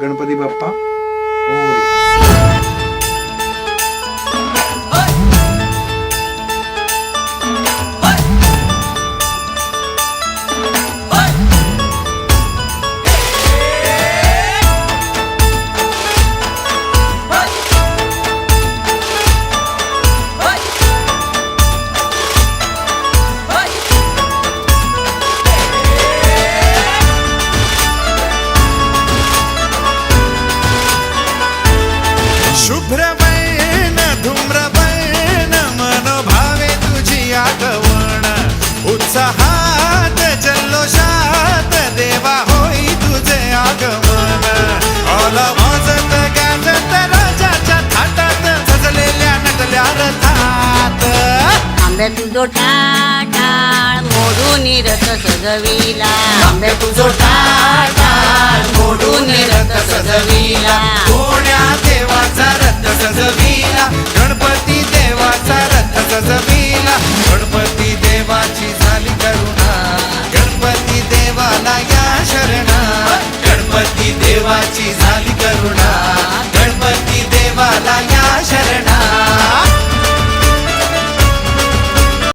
गणपती बाप्पा मोरया. उत्साहात जल्लोषात देवा होई तुझे आगमन. ऑल वाजत गाजत राजाच्या थाटात सजलेल्या नटल्या रथात. आंब्या तुझो टाळ मोडून रथ सजविला. आंब्या शरणा गणपती देवाची झाली करुणा.